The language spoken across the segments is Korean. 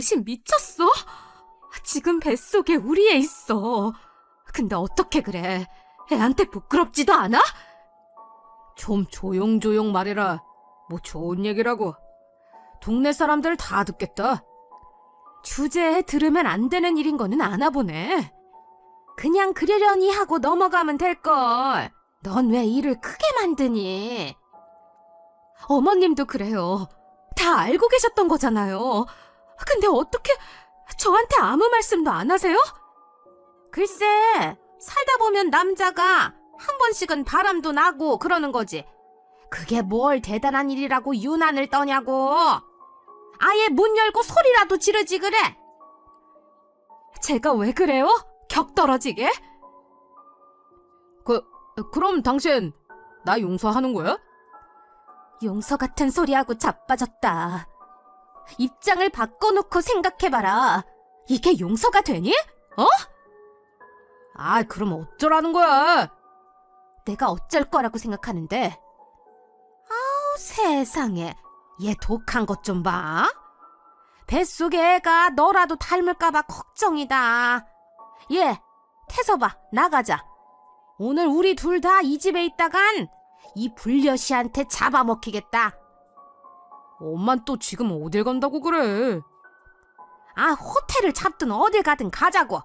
당신 미쳤어? 지금 뱃속에 우리 애 있어. 근데 어떻게 그래? 애한테 부끄럽지도 않아? 좀 조용조용 말해라. 뭐 좋은 얘기라고. 동네 사람들 다 듣겠다. 주제에 들으면 안 되는 일인 거는 아나 보네. 그냥 그러려니 하고 넘어가면 될걸. 넌 왜 일을 크게 만드니? 어머님도 그래요. 다 알고 계셨던 거잖아요. 근데 어떻게 저한테 아무 말씀도 안 하세요? 글쎄, 살다 보면 남자가 한 번씩은 바람도 나고 그러는 거지. 그게 뭘 대단한 일이라고 유난을 떠냐고. 아예 문 열고 소리라도 지르지 그래. 제가 왜 그래요? 격 떨어지게? 그, 그럼 당신 나 용서하는 거야? 용서 같은 소리하고 자빠졌다. 입장을 바꿔놓고 생각해봐라. 이게 용서가 되니? 어? 아, 그럼 어쩌라는 거야? 내가 어쩔 거라고 생각하는데. 아우, 세상에. 얘 독한 것 좀 봐. 뱃속에 애가 너라도 닮을까봐 걱정이다. 얘, 태서봐, 나가자. 오늘 우리 둘 다 이 집에 있다간 이 불려시한테 잡아먹히겠다. 엄만 또 지금 어딜 간다고 그래? 아, 호텔을 잡든 어딜 가든 가자고.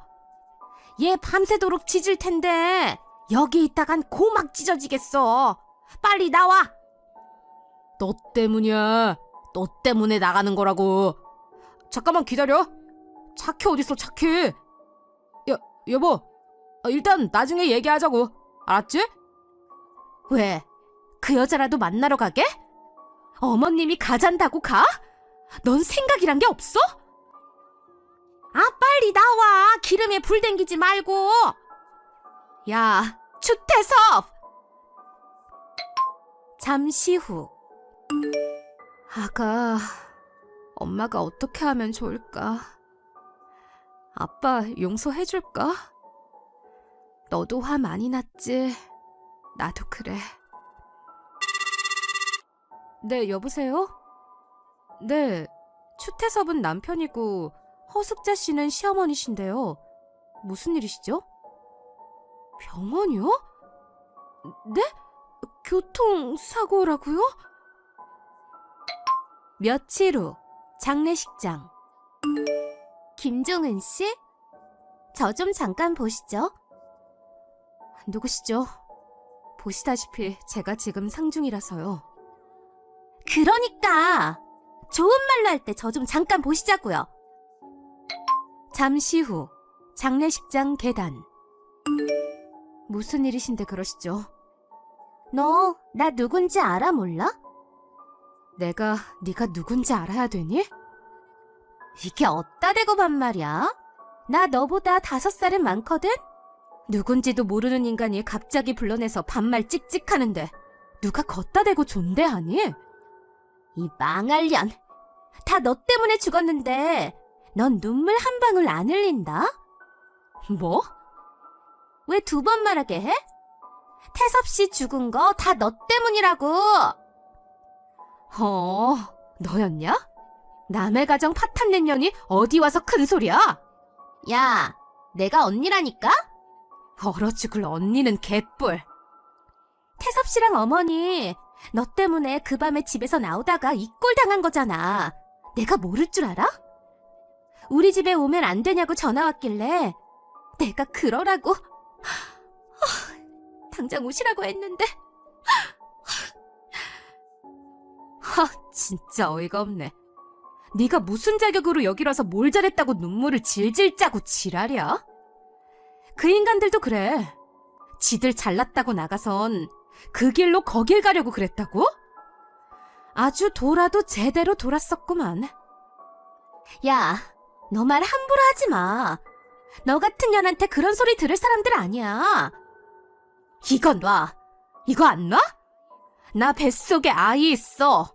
얘 밤새도록 짖을 텐데 여기 있다간 고막 찢어지겠어. 빨리 나와. 너 때문이야. 너 때문에 나가는 거라고. 잠깐만 기다려. 착해 어딨어 착해. 여 여보. 어, 일단 나중에 얘기하자고. 알았지? 왜? 그 여자라도 만나러 가게? 어머님이 가잔다고 가? 넌 생각이란 게 없어? 아, 빨리 나와. 기름에 불 댕기지 말고. 야, 주태섭! 잠시 후. 아가, 엄마가 어떻게 하면 좋을까? 아빠 용서해줄까? 너도 화 많이 났지? 나도 그래. 네, 여보세요? 네, 추태섭은 남편이고 허숙자 씨는 시어머니신데요. 무슨 일이시죠? 병원이요? 네? 교통사고라고요? 며칠 후 장례식장 김종은 씨? 저 좀 잠깐 보시죠. 누구시죠? 보시다시피 제가 지금 상중이라서요. 그러니까 좋은 말로 할 때 저 좀 잠깐 보시자고요. 잠시 후 장례식장 계단 무슨 일이신데 그러시죠? 너 나 누군지 알아 몰라? 내가 네가 누군지 알아야 되니? 이게 어따 대고 반말이야? 나 너보다 다섯 살은 많거든? 누군지도 모르는 인간이 갑자기 불러내서 반말 찍찍하는데 누가 걷다 대고 존대하니? 이 망할 년. 다 너 때문에 죽었는데 넌 눈물 한 방울 안 흘린다? 뭐? 왜 두 번 말하게 해? 태섭 씨 죽은 거 다 너 때문이라고. 어, 너였냐? 남의 가정 파탄낸 년이 어디 와서 큰 소리야? 야, 내가 언니라니까? 얼어 죽을 언니는 개뿔. 태섭 씨랑 어머니, 너 때문에 그 밤에 집에서 나오다가 이 꼴 당한 거잖아. 내가 모를 줄 알아? 우리 집에 오면 안 되냐고 전화 왔길래 내가 그러라고 하, 당장 오시라고 했는데 하 진짜 어이가 없네. 네가 무슨 자격으로 여기 와서 뭘 잘했다고 눈물을 질질 짜고 지랄이야? 그 인간들도 그래. 지들 잘났다고 나가선 그 길로 거길 가려고 그랬다고? 아주 돌아도 제대로 돌았었구만. 야, 너 말 함부로 하지 마. 너 같은 년한테 그런 소리 들을 사람들 아니야. 이건 놔. 이거 안 놔? 나 뱃속에 아이 있어.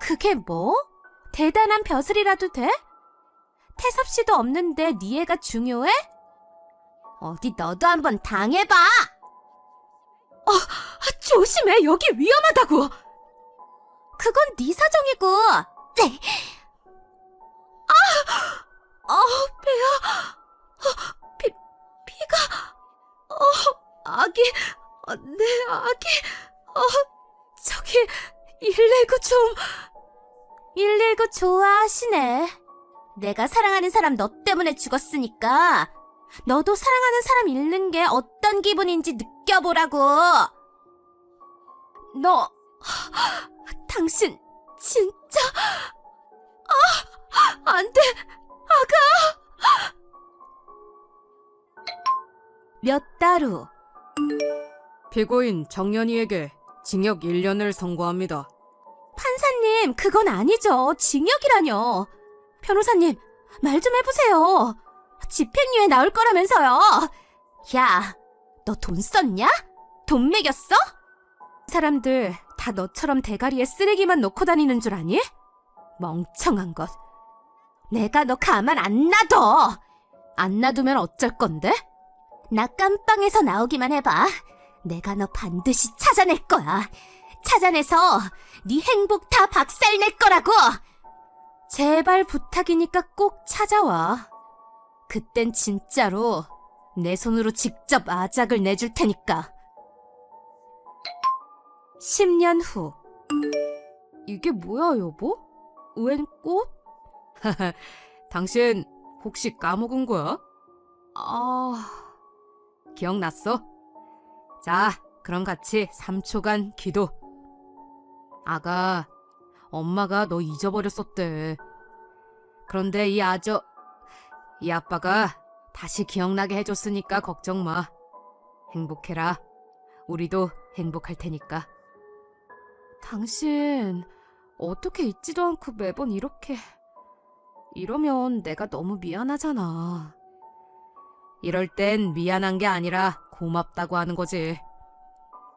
그게 뭐? 대단한 벼슬이라도 돼? 태섭 씨도 없는데 네 애가 중요해? 어디 너도 한번 당해봐. 어, 조심해. 여기 위험하다고. 그건 네 사정이고. 네. 아, 아 배야. 어, 피 피가. 어, 아기. 어, 내 아기. 어, 저기 119 좀. 119 좋아하시네. 내가 사랑하는 사람 너 때문에 죽었으니까 너도 사랑하는 사람 잃는 게 어떤 기분인지 느껴보라고. 너, 당신, 진짜, 아, 안 돼, 아가! 몇 달 후. 피고인 정연이에게 징역 1년을 선고합니다. 판사님, 그건 아니죠. 징역이라뇨. 변호사님, 말 좀 해보세요. 집행유예 나올 거라면서요. 야, 너 돈 썼냐? 돈 매겼어? 사람들 다 너처럼 대가리에 쓰레기만 놓고 다니는 줄 아니? 멍청한 것. 내가 너 가만 안 놔둬. 안 놔두면 어쩔 건데? 나 깜빵에서 나오기만 해봐. 내가 너 반드시 찾아낼 거야. 찾아내서 네 행복 다 박살낼 거라고! 제발 부탁이니까 꼭 찾아와. 그땐 진짜로 내 손으로 직접 아작을 내줄 테니까. 10년 후. 이게 뭐야, 여보? 웬 꽃? 당신 혹시 까먹은 거야? 아, 기억났어? 자, 그럼 같이 3초간 기도. 아가, 엄마가 너 잊어버렸었대. 그런데 이 아저, 이 아빠가 다시 기억나게 해줬으니까 걱정 마. 행복해라. 우리도 행복할 테니까. 당신, 어떻게 잊지도 않고 매번 이렇게. 이러면 내가 너무 미안하잖아. 이럴 땐 미안한 게 아니라 고맙다고 하는 거지.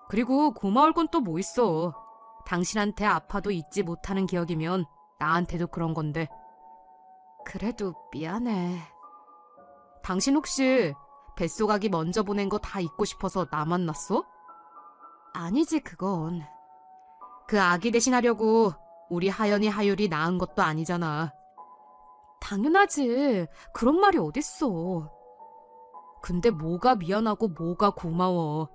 그리고 고마울 건 또 뭐 있어. 당신한테 아파도 잊지 못하는 기억이면 나한테도 그런 건데. 그래도 미안해. 당신 혹시 뱃속아기 먼저 보낸 거 다 잊고 싶어서 나 만났어? 아니지, 그건. 그 아기 대신하려고 우리 하연이 하율이 낳은 것도 아니잖아. 당연하지. 그런 말이 어딨어. 근데 뭐가 미안하고 뭐가 고마워.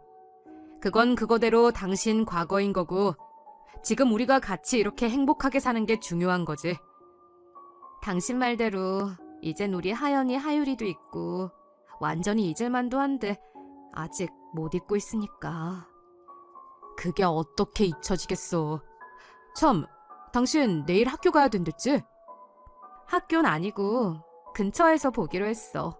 그건 그거대로 당신 과거인 거고, 지금 우리가 같이 이렇게 행복하게 사는 게 중요한 거지. 당신 말대로 이젠 우리 하연이 하율이도 있고 완전히 잊을 만도 한데 아직 못 잊고 있으니까. 그게 어떻게 잊혀지겠어. 참, 당신 내일 학교 가야 된댔지? 학교는 아니고 근처에서 보기로 했어.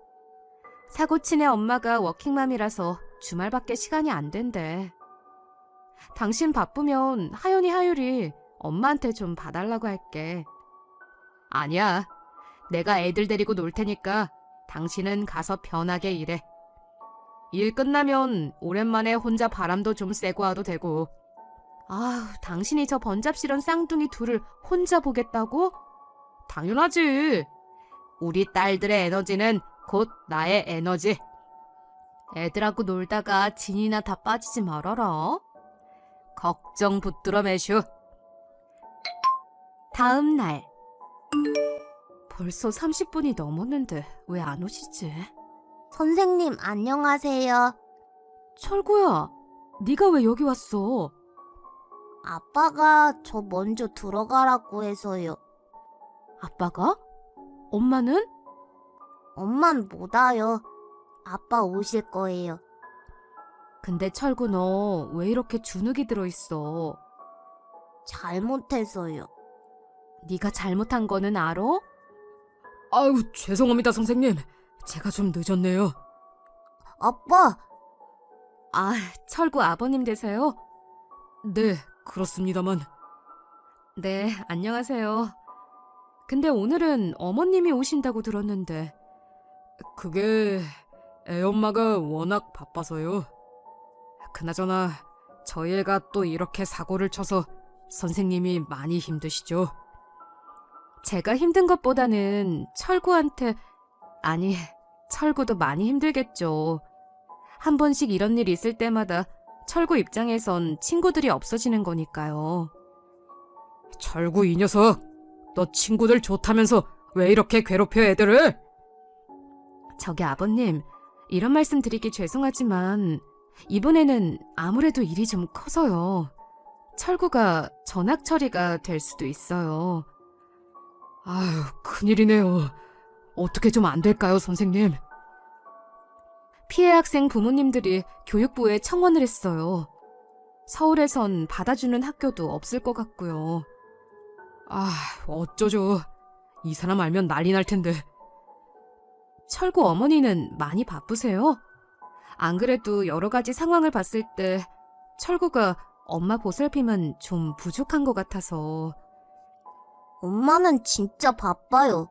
사고친의 엄마가 워킹맘이라서 주말밖에 시간이 안 된대. 당신 바쁘면 하연이 하율이 엄마한테 좀 봐달라고 할게. 아니야. 내가 애들 데리고 놀 테니까 당신은 가서 편하게 일해. 일 끝나면 오랜만에 혼자 바람도 좀 쐬고 와도 되고. 아우, 당신이 저 번잡스런 쌍둥이 둘을 혼자 보겠다고? 당연하지. 우리 딸들의 에너지는 곧 나의 에너지. 애들하고 놀다가 진이나 다 빠지지 말아라. 걱정 붙들어 매슈. 다음 날. 벌써 30분이 넘었는데 왜 안 오시지? 선생님, 안녕하세요. 철구야, 네가 왜 여기 왔어? 아빠가 저 먼저 들어가라고 해서요. 아빠가? 엄마는? 엄만 못 와요. 아빠 오실 거예요. 근데 철구 너 왜 이렇게 주눅이 들어 있어? 잘못해서요. 네가 잘못한 거는 알아? 아유, 죄송합니다, 선생님. 제가 좀 늦었네요. 아빠, 아, 철구 아버님 되세요? 네, 그렇습니다만. 네, 안녕하세요. 근데 오늘은 어머님이 오신다고 들었는데 그게 애엄마가 워낙 바빠서요. 그나저나 저희 애가 또 이렇게 사고를 쳐서 선생님이 많이 힘드시죠. 제가 힘든 것보다는 철구한테 아니 철구도 많이 힘들겠죠. 한 번씩 이런 일 있을 때마다 철구 입장에선 친구들이 없어지는 거니까요. 철구 이 녀석, 너 친구들 좋다면서 왜 이렇게 괴롭혀 애들을? 저기 아버님, 이런 말씀 드리기 죄송하지만 이번에는 아무래도 일이 좀 커서요. 철구가 전학 처리가 될 수도 있어요. 아유, 큰일이네요. 어떻게 좀 안 될까요, 선생님? 피해 학생 부모님들이 교육부에 청원을 했어요. 서울에선 받아주는 학교도 없을 것 같고요. 아, 어쩌죠. 이 사람 알면 난리 날 텐데. 철구 어머니는 많이 바쁘세요? 안 그래도 여러 가지 상황을 봤을 때 철구가 엄마 보살핌은 좀 부족한 것 같아서 엄마는 진짜 바빠요.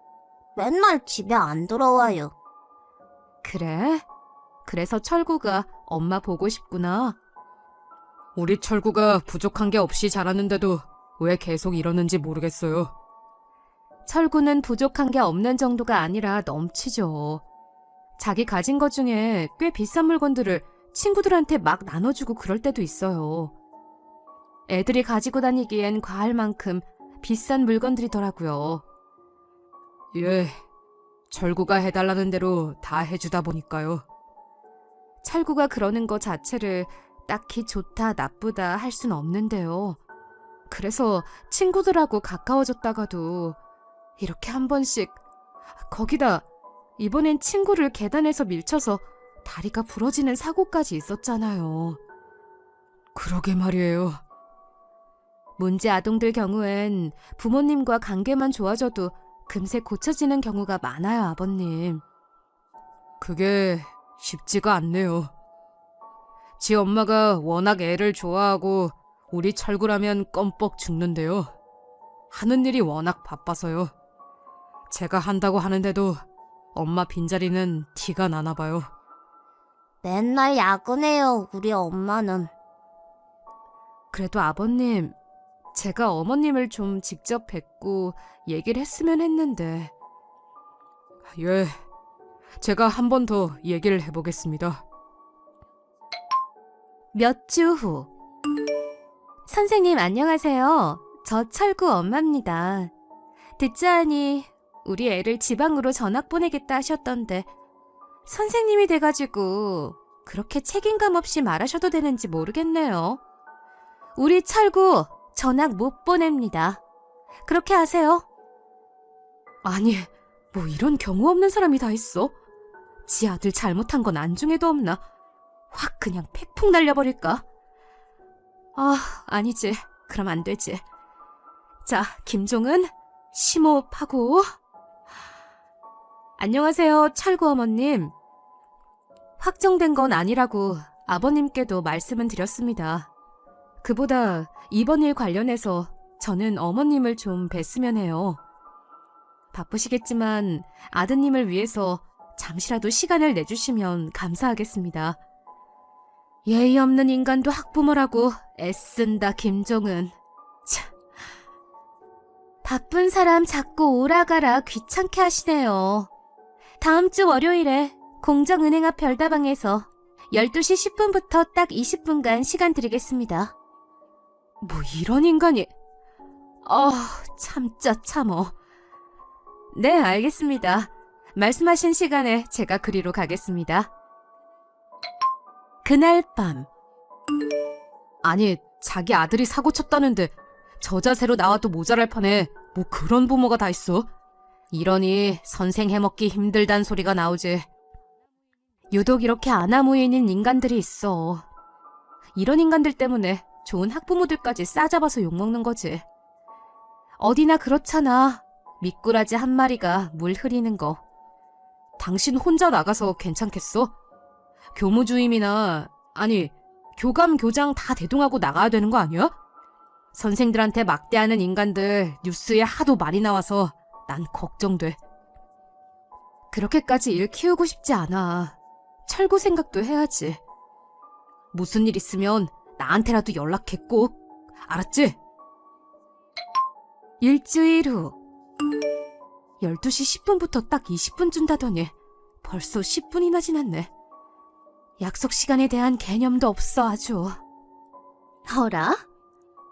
맨날 집에 안 들어와요. 그래? 그래서 철구가 엄마 보고 싶구나. 우리 철구가 부족한 게 없이 자랐는데도 왜 계속 이러는지 모르겠어요. 철구는 부족한 게 없는 정도가 아니라 넘치죠. 자기 가진 것 중에 꽤 비싼 물건들을 친구들한테 막 나눠주고 그럴 때도 있어요. 애들이 가지고 다니기엔 과할 만큼 비싼 물건들이더라고요. 예, 철구가 해달라는 대로 다 해주다 보니까요. 철구가 그러는 것 자체를 딱히 좋다, 나쁘다 할 순 없는데요. 그래서 친구들하고 가까워졌다가도 이렇게 한 번씩, 거기다 이번엔 친구를 계단에서 밀쳐서 다리가 부러지는 사고까지 있었잖아요. 그러게 말이에요. 문제 아동들 경우엔 부모님과 관계만 좋아져도 금세 고쳐지는 경우가 많아요, 아버님. 그게 쉽지가 않네요. 지 엄마가 워낙 애를 좋아하고 우리 철구라면 껌뻑 죽는데요. 하는 일이 워낙 바빠서요. 제가 한다고 하는데도 엄마 빈자리는 티가 나나 봐요. 맨날 야근해요, 우리 엄마는. 그래도 아버님, 제가 어머님을 좀 직접 뵙고 얘기를 했으면 했는데. 예, 제가 한 번 더 얘기를 해보겠습니다. 몇 주 후. 선생님 안녕하세요. 저 철구 엄마입니다. 듣자 하니 우리 애를 지방으로 전학 보내겠다 하셨던데 선생님이 돼가지고 그렇게 책임감 없이 말하셔도 되는지 모르겠네요. 우리 철구 전학 못 보냅니다. 그렇게 하세요. 아니, 뭐 이런 경우 없는 사람이 다 있어? 지 아들 잘못한 건 안중에도 없나? 확 그냥 팩풍 날려버릴까? 아, 아니지. 그럼 안 되지. 자, 김종은 심호흡하고. 안녕하세요, 철구 어머님. 확정된 건 아니라고 아버님께도 말씀은 드렸습니다. 그보다 이번 일 관련해서 저는 어머님을 좀 뵀으면 해요. 바쁘시겠지만 아드님을 위해서 잠시라도 시간을 내주시면 감사하겠습니다. 예의 없는 인간도 학부모라고 애쓴다, 김종은. 참. 바쁜 사람 자꾸 오라가라 귀찮게 하시네요. 다음 주 월요일에 공정은행 앞 별다방에서 12시 10분부터 딱 20분간 시간 드리겠습니다. 뭐 이런 인간이... 아, 참짜 참어. 네, 알겠습니다. 말씀하신 시간에 제가 그리로 가겠습니다. 그날 밤. 아니, 자기 아들이 사고 쳤다는데 저 자세로 나와도 모자랄 판에 뭐 그런 부모가 다 있어? 이러니 선생 해먹기 힘들단 소리가 나오지. 유독 이렇게 아나무인인 인간들이 있어. 이런 인간들 때문에 좋은 학부모들까지 싸잡아서 욕먹는 거지. 어디나 그렇잖아. 미꾸라지 한 마리가 물 흐리는 거. 당신 혼자 나가서 괜찮겠어? 교무 주임이나 아니 교감 교장 다 대동하고 나가야 되는 거 아니야? 선생들한테 막대하는 인간들 뉴스에 하도 많이 나와서 난 걱정돼. 그렇게까지 일 키우고 싶지 않아. 철구 생각도 해야지. 무슨 일 있으면 나한테라도 연락해 꼭. 알았지? 일주일 후. 12시 10분부터 딱 20분 준다더니 벌써 10분이나 지났네. 약속 시간에 대한 개념도 없어 아주. 허라?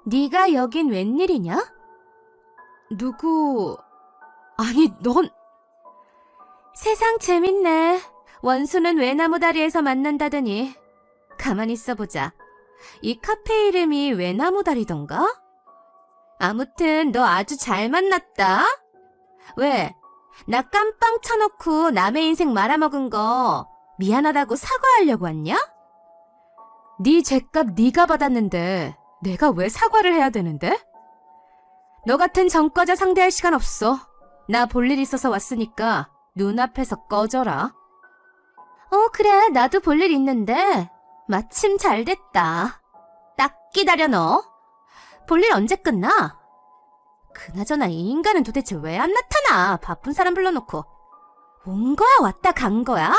네가 여긴 웬일이냐? 누구... 아니 넌... 세상 재밌네. 원수는 외나무 다리에서 만난다더니. 가만히 있어보자. 이 카페 이름이 외나무다리던가? 아무튼 너 아주 잘 만났다. 왜? 나 깜빵 쳐놓고 남의 인생 말아먹은 거 미안하다고 사과하려고 왔냐? 네 죄값 네가 받았는데 내가 왜 사과를 해야 되는데? 너 같은 전과자 상대할 시간 없어. 나 볼 일 있어서 왔으니까 눈앞에서 꺼져라. 어, 그래. 나도 볼 일 있는데. 마침 잘 됐다. 딱 기다려, 너. 볼일 언제 끝나? 그나저나 이 인간은 도대체 왜 안 나타나? 바쁜 사람 불러놓고. 온 거야, 왔다 간 거야?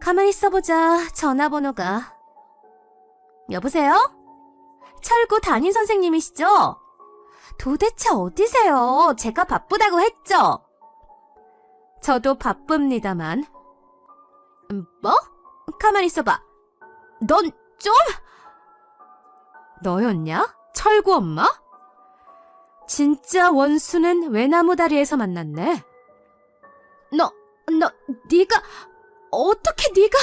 가만히 있어보자. 전화번호가. 여보세요? 철구 담임 선생님이시죠? 도대체 어디세요? 제가 바쁘다고 했죠? 저도 바쁩니다만. 음, 뭐? 가만히 있어봐. 넌 좀? 너였냐? 철구 엄마? 진짜 원수는 외나무 다리에서 만났네. 너, 너, 네가 어떻게 네가?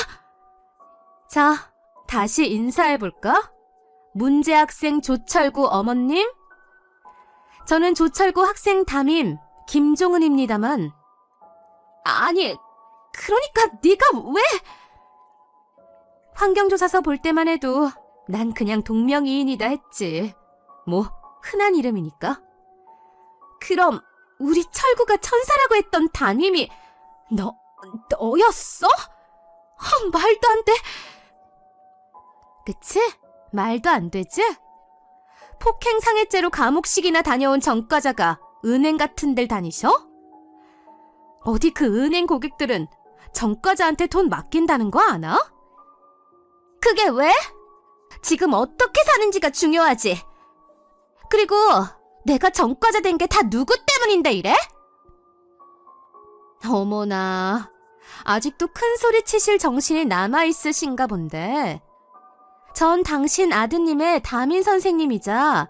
자, 다시 인사해 볼까? 문제 학생 조철구 어머님? 저는 조철구 학생 담임 김종은입니다만 아니, 그러니까 네가 왜? 환경조사서 볼 때만 해도 난 그냥 동명이인이다 했지. 뭐 흔한 이름이니까. 그럼 우리 철구가 천사라고 했던 담임이 너 너였어? 어, 말도 안 돼. 그치? 말도 안 되지? 폭행상해죄로 감옥식이나 다녀온 전과자가 은행 같은 데 다니셔? 어디 그 은행 고객들은 전과자한테 돈 맡긴다는 거 아나? 그게 왜? 지금 어떻게 사는지가 중요하지. 그리고 내가 전과자 된 게 다 누구 때문인데 이래? 어머나, 아직도 큰 소리 치실 정신이 남아 있으신가 본데. 전 당신 아드님의 담임 선생님이자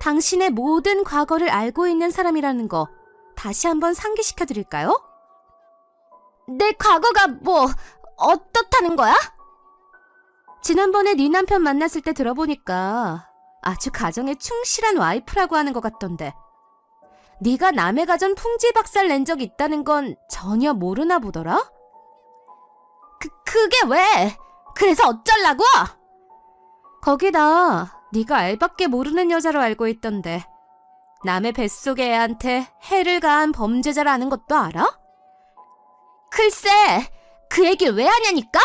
당신의 모든 과거를 알고 있는 사람이라는 거 다시 한번 상기시켜 드릴까요? 내 과거가 뭐 어떻다는 거야? 지난번에 네 남편 만났을 때 들어보니까 아주 가정에 충실한 와이프라고 하는 것 같던데. 네가 남의 가정 풍지 박살 낸 적 있다는 건 전혀 모르나 보더라? 그 그게 왜? 그래서 어쩌려고? 거기다 네가 알밖에 모르는 여자로 알고 있던데 남의 뱃속의 애한테 해를 가한 범죄자라는 것도 알아? 글쎄, 그 얘기를 왜 하냐니까?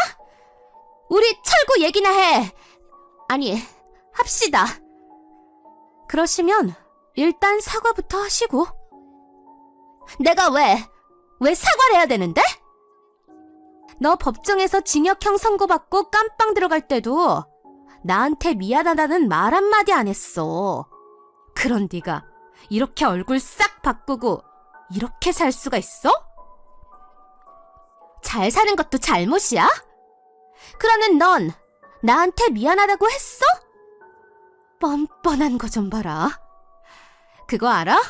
우리 철구 얘기나 해. 아니, 합시다. 그러시면 일단 사과부터 하시고 내가 왜, 왜 사과를 해야 되는데? 너 법정에서 징역형 선고받고 깜빵 들어갈 때도 나한테 미안하다는 말 한마디 안 했어. 그런 네가 이렇게 얼굴 싹 바꾸고 이렇게 살 수가 있어? 잘 사는 것도 잘못이야? 그러는 넌 나한테 미안하다고 했어? 뻔뻔한 거 좀 봐라. 그거 알아?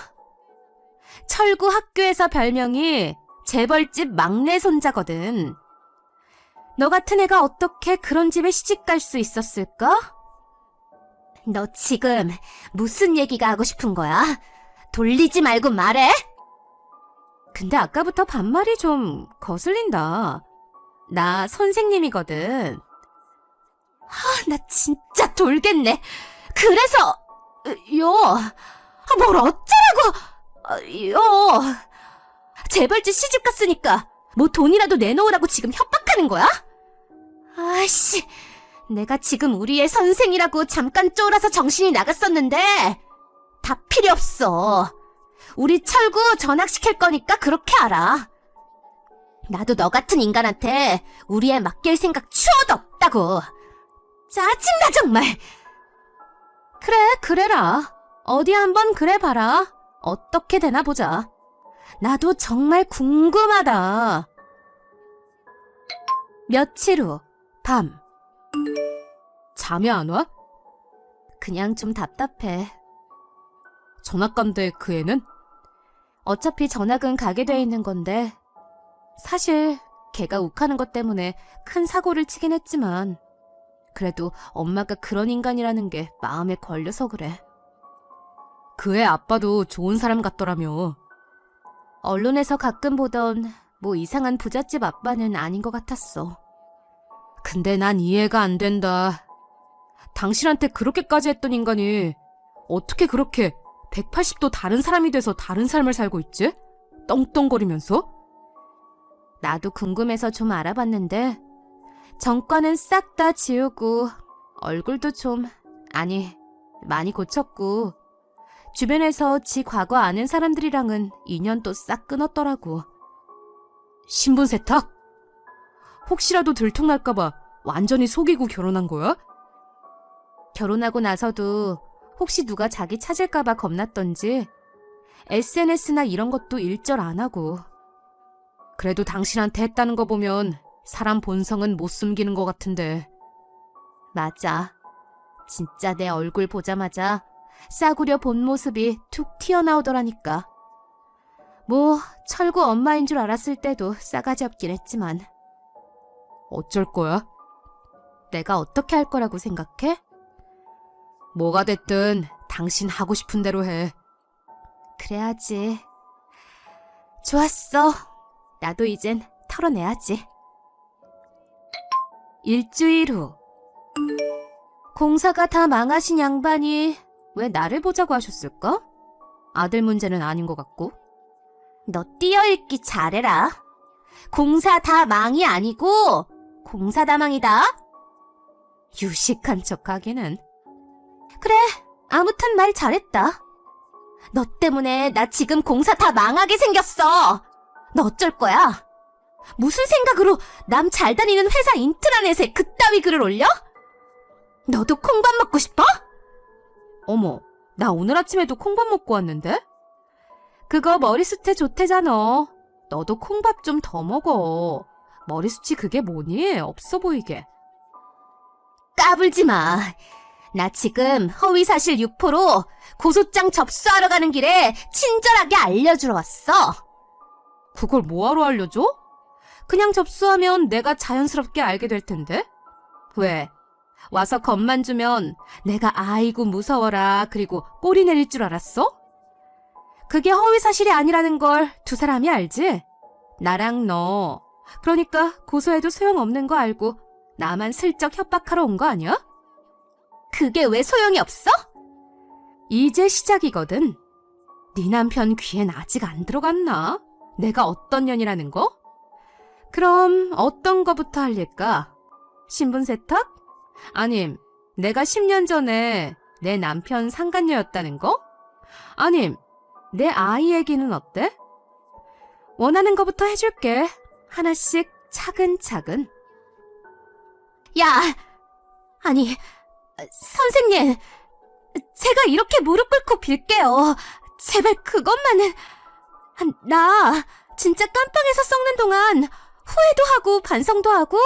철구 학교에서 별명이 재벌집 막내 손자거든. 너 같은 애가 어떻게 그런 집에 시집 갈 수 있었을까? 너 지금 무슨 얘기가 하고 싶은 거야? 돌리지 말고 말해. 근데 아까부터 반말이 좀 거슬린다. 나 선생님이거든. 아, 나 진짜 돌겠네. 그래서 요, 아, 뭘 어쩌라고? 아, 요, 재벌집 시집 갔으니까 뭐 돈이라도 내놓으라고 지금 협박하는 거야? 아씨, 내가 지금 우리 의 선생이라고 잠깐 쫄아서 정신이 나갔었는데 다 필요 없어. 우리 철구 전학시킬 거니까 그렇게 알아. 나도 너 같은 인간한테 우리 애 맡길 생각 추워도 없다고. 짜증나 정말. 그래, 그래라. 어디 한번 그래 봐라. 어떻게 되나 보자. 나도 정말 궁금하다. 며칠 후, 밤. 잠이 안 와? 그냥 좀 답답해. 전학 간대 그 애는? 어차피 전학은 가게 돼 있는 건데 사실 걔가 욱하는 것 때문에 큰 사고를 치긴 했지만 그래도 엄마가 그런 인간이라는 게 마음에 걸려서 그래. 그의 아빠도 좋은 사람 같더라며. 언론에서 가끔 보던 뭐 이상한 부잣집 아빠는 아닌 것 같았어. 근데 난 이해가 안 된다. 당신한테 그렇게까지 했던 인간이 어떻게 그렇게 180도 다른 사람이 돼서 다른 삶을 살고 있지? 떵떵거리면서? 나도 궁금해서 좀 알아봤는데 전과는 싹 다 지우고 얼굴도 좀 아니 많이 고쳤고 주변에서 지 과거 아는 사람들이랑은 인연도 싹 끊었더라고. 신분 세탁? 혹시라도 들통날까봐 완전히 속이고 결혼한 거야? 결혼하고 나서도 혹시 누가 자기 찾을까봐 겁났던지 SNS나 이런 것도 일절 안 하고 그래도 당신한테 했다는 거 보면 사람 본성은 못 숨기는 것 같은데. 맞아. 진짜 내 얼굴 보자마자 싸구려 본 모습이 툭 튀어나오더라니까. 뭐 철구 엄마인 줄 알았을 때도 싸가지 없긴 했지만 어쩔 거야? 내가 어떻게 할 거라고 생각해? 뭐가 됐든 당신 하고 싶은 대로 해. 그래야지. 좋았어. 나도 이젠 털어내야지. 일주일 후. 공사가 다 망하신 양반이 왜 나를 보자고 하셨을까? 아들 문제는 아닌 것 같고. 너 띄어읽기 잘해라. 공사 다 망이 아니고 공사 다망이다. 유식한 척 하기는. 그래, 아무튼 말 잘했다. 너 때문에 나 지금 공사 다 망하게 생겼어. 너 어쩔 거야? 무슨 생각으로 남 잘 다니는 회사 인트라넷에 그따위 글을 올려? 너도 콩밥 먹고 싶어? 어머, 나 오늘 아침에도 콩밥 먹고 왔는데? 그거 머리숱에 좋대잖아. 너도 콩밥 좀 더 먹어. 머리숱이 그게 뭐니? 없어 보이게. 까불지 마. 나 지금 허위사실 유포로 고소장 접수하러 가는 길에 친절하게 알려주러 왔어. 그걸 뭐하러 알려줘? 그냥 접수하면 내가 자연스럽게 알게 될 텐데? 왜? 와서 겁만 주면 내가 아이고 무서워라 그리고 꼬리 내릴 줄 알았어? 그게 허위 사실이 아니라는 걸 두 사람이 알지? 나랑 너. 그러니까 고소해도 소용없는 거 알고 나만 슬쩍 협박하러 온 거 아니야? 그게 왜 소용이 없어? 이제 시작이거든. 네 남편 귀엔 아직 안 들어갔나? 내가 어떤 년이라는 거? 그럼 어떤 거부터 할릴까? 신분 세탁? 아님, 내가 10년 전에 내 남편 상간녀였다는 거? 아님, 내 아이 얘기는 어때? 원하는 거부터 해줄게. 하나씩 차근차근. 야, 아니, 선생님, 제가 이렇게 무릎 꿇고 빌게요. 제발 그것만은, 아, 나 진짜 깜빵에서 썩는 동안 후회도 하고 반성도 하고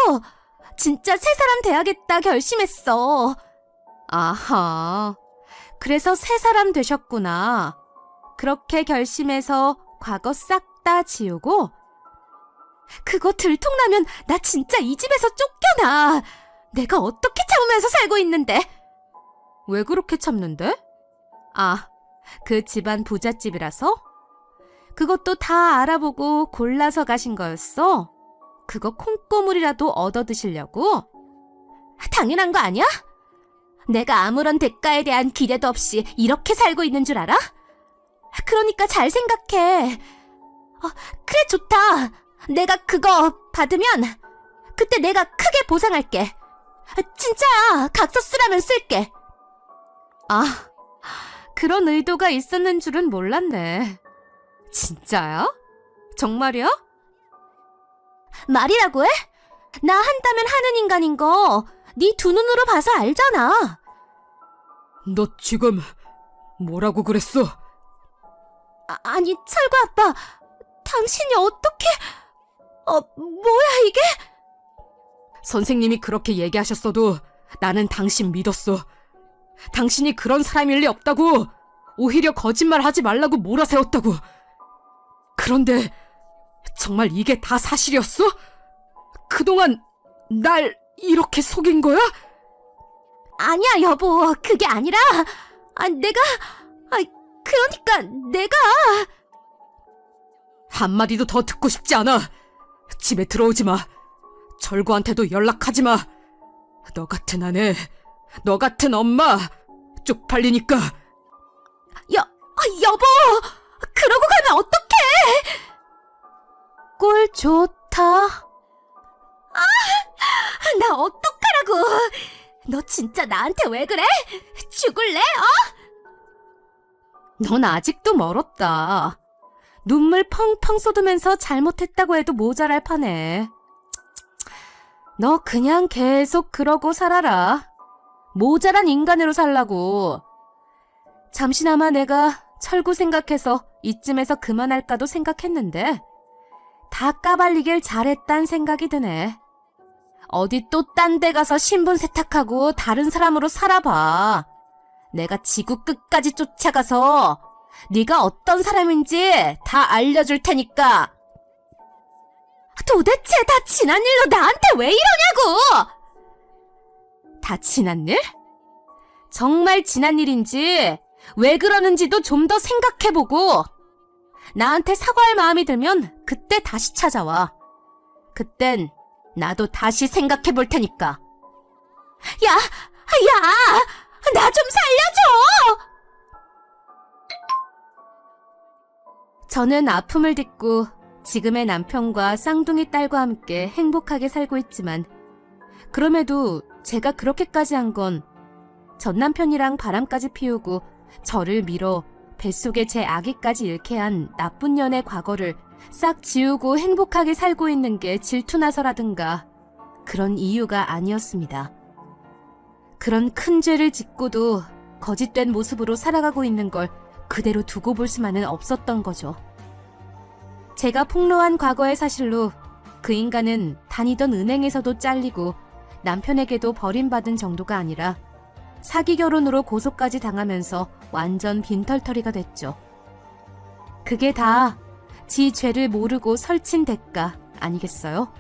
진짜 새 사람 돼야겠다 결심했어. 아하. 그래서 새 사람 되셨구나. 그렇게 결심해서 과거 싹 다 지우고 그거 들통나면 나 진짜 이 집에서 쫓겨나. 내가 어떻게 참으면서 살고 있는데. 왜 그렇게 참는데? 아, 그 집안 부잣집이라서? 그것도 다 알아보고 골라서 가신 거였어? 그거 콩고물이라도 얻어 드시려고? 당연한 거 아니야? 내가 아무런 대가에 대한 기대도 없이 이렇게 살고 있는 줄 알아? 그러니까 잘 생각해. 어, 그래, 좋다. 내가 그거 받으면 그때 내가 크게 보상할게. 진짜야. 각서 쓰라면 쓸게. 아, 그런 의도가 있었는 줄은 몰랐네. 진짜야? 정말이야? 말이라고 해? 나 한다면 하는 인간인 거 네 두 눈으로 봐서 알잖아. 너 지금 뭐라고 그랬어? 아, 아니, 철구 아빠. 당신이 어떻게... 어, 뭐야 이게? 선생님이 그렇게 얘기하셨어도 나는 당신 믿었어. 당신이 그런 사람일 리 없다고. 오히려 거짓말 하지 말라고 몰아세웠다고. 그런데 정말 이게 다 사실이었어? 그동안 날 이렇게 속인 거야? 아니야, 여보. 그게 아니라, 아, 내가, 아, 그러니까 내가, 한마디도 더 듣고 싶지 않아. 집에 들어오지 마. 철구한테도 연락하지 마. 너 같은 아내, 너 같은 엄마, 쪽팔리니까. 여, 아, 여보! 그러고 가면 어떡해! 꼴 좋다. 아, 나 어떡하라고! 너 진짜 나한테 왜 그래? 죽을래? 어? 넌 아직도 멀었다. 눈물 펑펑 쏟으면서 잘못했다고 해도 모자랄 판에. 너 그냥 계속 그러고 살아라. 모자란 인간으로 살라고. 잠시나마 내가 철구 생각해서 이쯤에서 그만할까도 생각했는데 다 까발리길 잘했단 생각이 드네. 어디 또 딴 데 가서 신분 세탁하고 다른 사람으로 살아봐. 내가 지구 끝까지 쫓아가서 네가 어떤 사람인지 다 알려줄 테니까. 도대체 다 지난 일로 나한테 왜 이러냐고! 다 지난 일? 정말 지난 일인지 왜 그러는지도 좀 더 생각해보고 나한테 사과할 마음이 들면 그때 다시 찾아와. 그땐 나도 다시 생각해볼 테니까. 야, 야! 나 좀 살려줘! 저는 아픔을 딛고 지금의 남편과 쌍둥이 딸과 함께 행복하게 살고 있지만 그럼에도 제가 그렇게까지 한 건 전 남편이랑 바람까지 피우고 저를 밀어 뱃속에 제 아기까지 잃게 한 나쁜 년의 과거를 싹 지우고 행복하게 살고 있는 게 질투나서라든가 그런 이유가 아니었습니다. 그런 큰 죄를 짓고도 거짓된 모습으로 살아가고 있는 걸 그대로 두고 볼 수만은 없었던 거죠. 제가 폭로한 과거의 사실로 그 인간은 다니던 은행에서도 잘리고 남편에게도 버림받은 정도가 아니라 사기 결혼으로 고소까지 당하면서 완전 빈털터리가 됐죠. 그게 다 지 죄를 모르고 설친 대가 아니겠어요?